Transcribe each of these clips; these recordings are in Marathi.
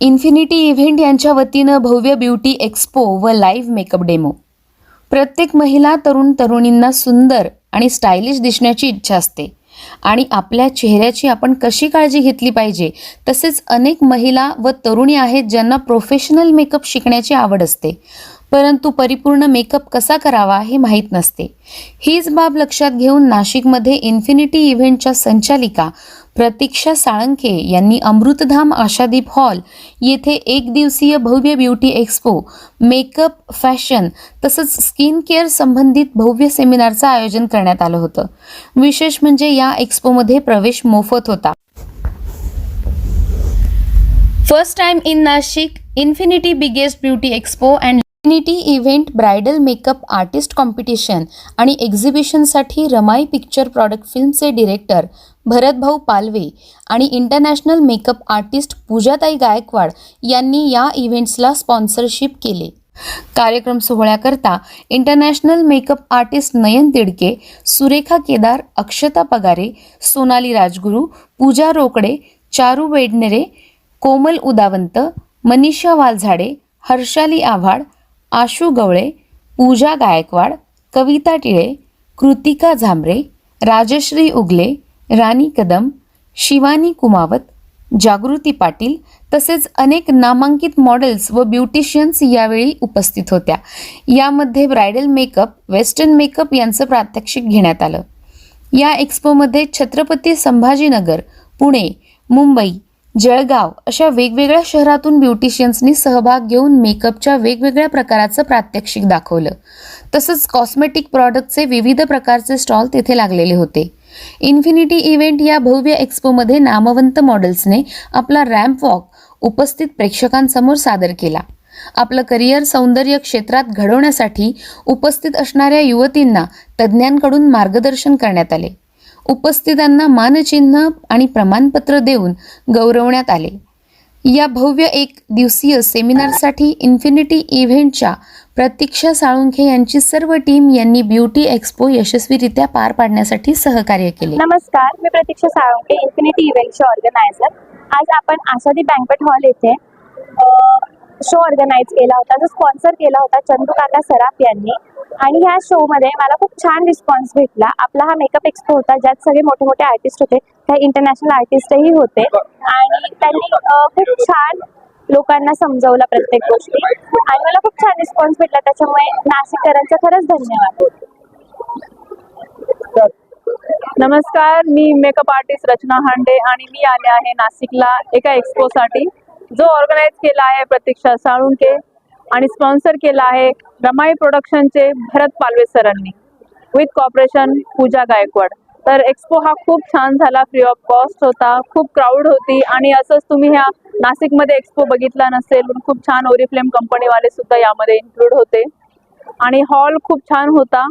इन्फिनिटी इव्हेंट यांच्या वतीनं भव्य ब्युटी एक्स्पो व लाईव्ह मेकअप डेमो. प्रत्येक महिला तरुण तरुणींना सुंदर आणि स्टायलिश दिसण्याची इच्छा असते. आणि आपल्या चेहऱ्याची आपण कशी काळजी घेतली पाहिजे तसेच अनेक महिला व तरुणी आहेत ज्यांना प्रोफेशनल मेकअप शिकण्याची आवड असते. परंतु परिपूर्ण मेकअप कसा करावा हे माहीत नसते. हीच बाब लक्षात घेऊन नाशिकमध्ये इन्फिनिटी इव्हेंटच्या संचालिका प्रतीक्षा साळंके यांनी अमृतधाम आशादीप हॉल येथे एक दिवसीय भव्य ब्युटी एक्स्पो मेकअप फॅशन तसंच स्किन केअर संबंधित भव्य सेमिनारचं आयोजन करण्यात आलं होतं. विशेष म्हणजे या एक्स्पोमध्ये प्रवेश मोफत होता. First time in Nashik infinity biggest beauty expo and trinity event bridal makeup artist competition आणि एक्झिबिशनसाठी रमाई पिक्चर प्रॉडक्ट फिल्मचे डिरेक्टर भरतभाऊ पालवे आणि international makeup artist Poojatai Gaikwad यांनी या इव्हेंट्सला स्पॉन्सरशिप केले. कार्यक्रम सोहळ्याकरता international makeup artist Nayan Tidke Surekha Kedar Akshata Pagare Sonali Rajguru Pooja Rokade Charu Wadnere Komal Udavant Manisha Walzade Harshali Awhad Ashu Gawale Pooja Gaikwad Kavita Tile Kritika Zambare Rajshree Ugale Rani Kadam Shivani Kumawat Jagruti Patil तसेच अनेक नामांकित मॉडेल्स व ब्युटिशियन्स यावेळी उपस्थित होत्या. यामध्ये ब्रायडल मेकअप वेस्टर्न मेकअप यांचं प्रात्यक्षिक घेण्यात आलं. या एक्स्पोमध्ये छत्रपती संभाजीनगर पुणे मुंबई जळगाव अशा वेगवेगळ्या शहरातून ब्युटिशियन्सनी सहभाग घेऊन मेकअपच्या वेगवेगळ्या प्रकाराचं प्रात्यक्षिक दाखवलं. तसंच कॉस्मेटिक प्रॉडक्टचे विविध प्रकारचे स्टॉल तिथे लागलेले होते. इन्फिनिटी इव्हेंट या भव्य एक्स्पोमध्ये नामवंत मॉडेल्सने आपला रॅम्प वॉक उपस्थित प्रेक्षकांसमोर सादर केला. आपलं करिअर सौंदर्य क्षेत्रात घडवण्यासाठी उपस्थित असणाऱ्या युवतींना तज्ज्ञांकडून मार्गदर्शन करण्यात आले. उपस्थितांना मानचिन्ह आणि प्रमाणपत्र देऊन गौरवण्यात आले. या भव्य एक दिवसीय सेमिनारसाठी इन्फिनिटी इव्हेंटच्या प्रतीक्षा साळुंखे यांची सर्व टीम यांनी ब्युटी एक्स्पो यशस्वीरित्या पार पाडण्यासाठी सहकार्य केले. नमस्कार मी प्रतीक्षा साळुंखे इन्फिनिटी इव्हेंटचे ऑर्गनायझर आज आपण आशादी बँकवेट हॉल येथे शो ऑर्गनाईज केला होता जो स्पॉन्सर केला होता चंदू काका सराफ यांनी. आणि ह्या शो मध्ये मला खूप छान रिस्पॉन्स भेटला. आपला हा मेकअप एक्सपो होता ज्यात सगळे मोठे मोठे आर्टिस्ट होते. काही इंटरनॅशनल आर्टिस्टही होते. आणि त्यांनी खूप छान लोकांना समजवलं प्रत्येक गोष्टी. आणि मला खूप छान रिस्पॉन्स भेटला. त्याच्यामुळे नाशिककरांचा खरंच धन्यवाद. नमस्कार मी मेकअप आर्टिस्ट रचना हांडे आणि मी आले आहे नाशिकला एका एक्सपोसाठी जो ऑर्गनाईज केला आहे प्रतीक्षा साळुंके. आणि स्पॉन्सर केला आहे रमाई प्रोडक्शनचे भरत पालवे सरांनी विथ कॉपरेशन पूजा गायकवाड. तर एक्सपो हा खूप छान झाला फ्री ऑफ कॉस्ट होता खूप क्राऊड होती आणि असंच तुम्ही ह्या नाशिकमध्ये एक्सपो बघितला नसेल पण खूप छान ओरिफ्लेम कंपनीवाले सुद्धा यामध्ये इन्क्लूड होते. आणि हॉल खूप छान होता.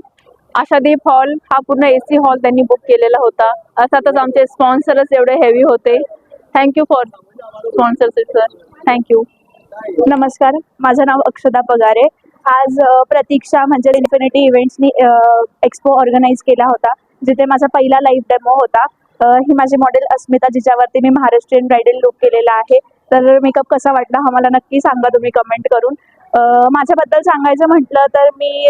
आशादीप हॉल हा पूर्ण ए सी हॉल त्यांनी बुक केलेला होता. अर्थातच आमचे स्पॉन्सरच एवढे हेवी होते. Thank you for sponsorship sir thank you नमस्कार माझं नाव अक्षदा पगारे. आज प्रतीक्षा म्हणजे इन्फिनिटी इव्हेंट्सनी एक्सपो ऑर्गनाईज केला होता जिथे माझा पहिला लाईव्ह डेमो होता. ही माझी मॉडेल अस्मिता जिच्यावरती मी महाराष्ट्रीयन ब्रायडल लुक केलेला आहे. तर मेकअप कसा वाटला हा मला नक्की सांगा तुम्ही कमेंट करून. माझ्याबद्दल सांगायचं म्हटलं तर मी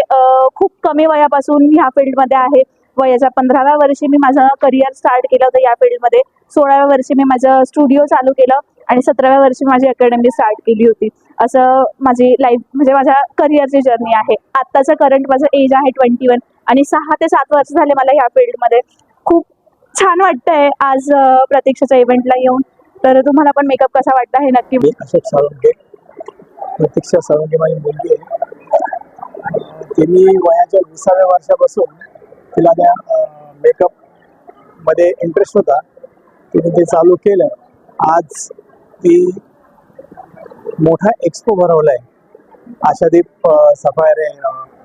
खूप कमी वयापासून ह्या फील्डमध्ये आहे. वयाच्या पंधराव्या वर्षी मी माझं करिअर स्टार्ट केलं होतं या फील्डमध्ये सोळाव्या वर्षी मी माझं स्टुडिओ चालू केलं. आणि सतराव्या वर्षी माझी अकॅडमी स्टार्ट केली होती. असं माझी लाईफ म्हणजे माझ्या करिअरची जर्नी आहे. आत्ताचं करंट माझं एज आहे ट्वेंटी वन आणि सहा ते सात वर्ष झाले मला ह्या फील्डमध्ये खूप छान वाटतंय आज प्रतीक्षाच्या इव्हेंटला येऊन. तर तुम्हाला पण मेकअप कसा वाटतं हे नक्की प्रतीक्षा सावंगे माझी मुलगी आहे. तिने वयाच्या विसाव्या वर्षापासून तिला त्या मेकअपमध्ये इंटरेस्ट होता. तिने ते चालू केलं. आज ती मोठा एक्सपो भरवला आहे आशादीप सफायर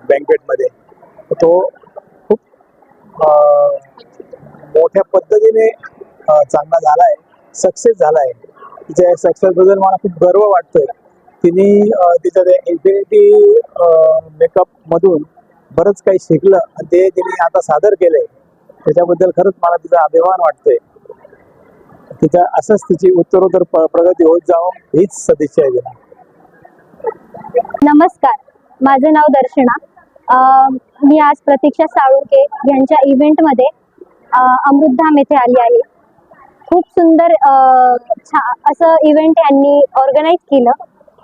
बँकेटमध्ये तो खूप मोठ्या पद्धतीने चांगला झाला आहे सक्सेस झाला आहे तिच्या सक्सेसबद्दल मला खूप गर्व वाटतोय. तिने तिचं तिच्या त्या इन्फिनिटी मेकअपमधून बरंच काही शिकलं. आणि ते तिने आता सादर केलंय. त्याच्याबद्दल खरंच मला तिचा अभिमान वाटतोय. तिथं असंच तिची उत्तरोत्तर प्रगती होत जावं हीच सदिच्छा आहे तिला. नमस्कार. माझं नाव दर्शना. मी आज प्रतीक्षा साळुंके यांच्या इव्हेंटमध्ये अमृतधाम येथे आली आहे. खूप सुंदर छा असं इव्हेंट यांनी ऑर्गनाईज केलं.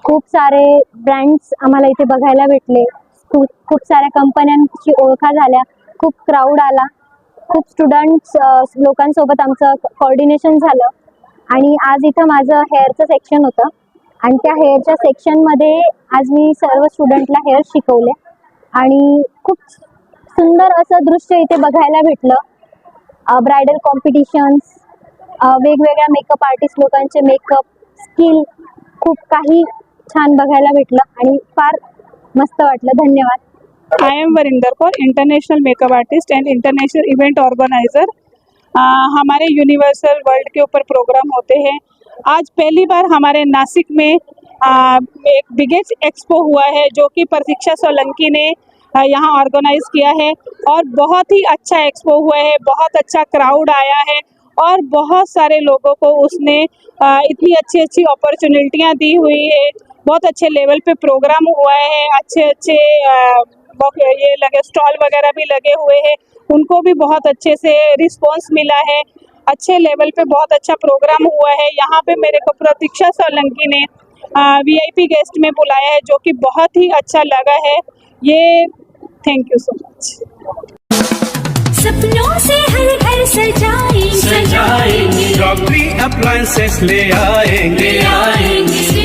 खूप सारे ब्रँड्स आम्हाला इथे बघायला भेटले. खूप खूप साऱ्या कंपन्यांची ओळखा झाल्या. खूप क्राऊड आला. खूप स्टुडंट्स लोकांसोबत आमचं कॉर्डिनेशन झालं. आणि आज इथं माझं हेअरचं सेक्शन होतं. आणि त्या हेअरच्या सेक्शनमध्ये आज मी सर्व स्टुडंटला हेअर शिकवले. आणि खूप सुंदर असं दृश्य इथे बघायला भेटलं. ब्रायडल कॉम्पिटिशन्स वेगवेगळ्या मेकअप आर्टिस्ट लोकांचे मेकअप स्किल खूप काही छान बघायला भेटलं. आणि फार मस्त वाटलं. धन्यवाद. I am Varinder Kaur international makeup artist and international event organiser हमारे यूनिवर्सल वर्ल्ड के ऊपर प्रोग्राम होते हैं। आज पहली बार हमारे नासिक में आ, एक बिगेस्ट एक्सपो हुआ है जो कि प्रतीक्षा सोलंकी ने यहाँ ऑर्गेनाइज किया है। और बहुत ही अच्छा एक्सपो हुआ है बहुत अच्छा क्राउड आया है और बहुत सारे लोगों को उसने इतनी अच्छी अच्छी अपॉर्चुनिटियाँ दी हुई है। बहुत अच्छे लेवल पे प्रोग्राम हुआ है अच्छे अच्छे आ, ये लगे स्टॉल वगैरह भी लगे हुए हैं। उनको भी बहुत अच्छे से रिस्पांस मिला है। अच्छे लेवल पे बहुत अच्छा प्रोग्राम हुआ है। यहाँ पे मेरे को प्रतीक्षा सोलंकी ने वीआईपी गेस्ट में बुलाया है जो कि बहुत ही अच्छा लगा है। ये थैंक यू सो मच सपनों से हर घर सजाएँगे। सजाएँगे। अप्लायंसेस ले आएँगे। आएँगे।